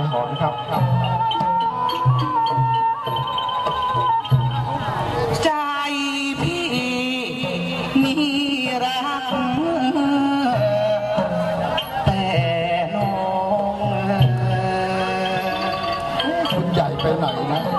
บหอนครับใจพี่นี่รักแต่น้องคุณใหญ่ไปไหนนะ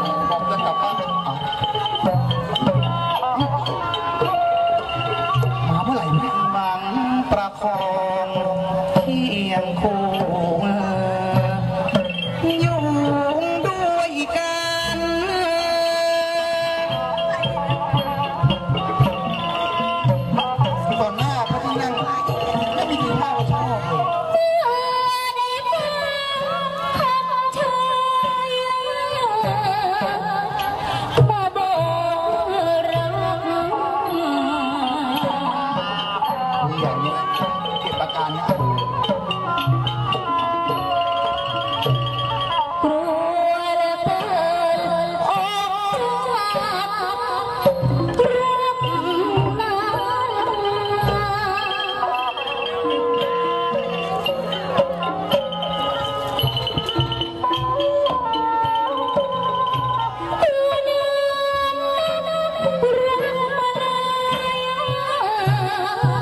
ना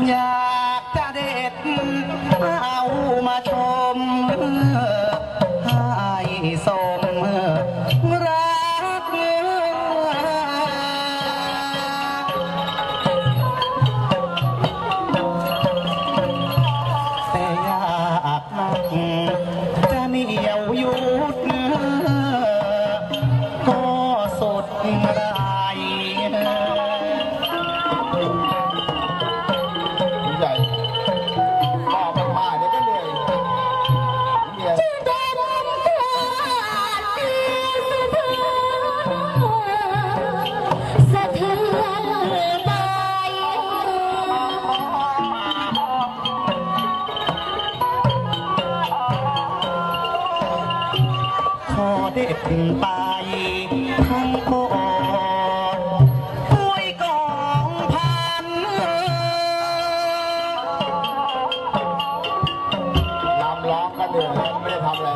Yeah. เด็ดไปทางโกด้ยกองพันลำล้อมกันอยไม่ได้ทำอะไร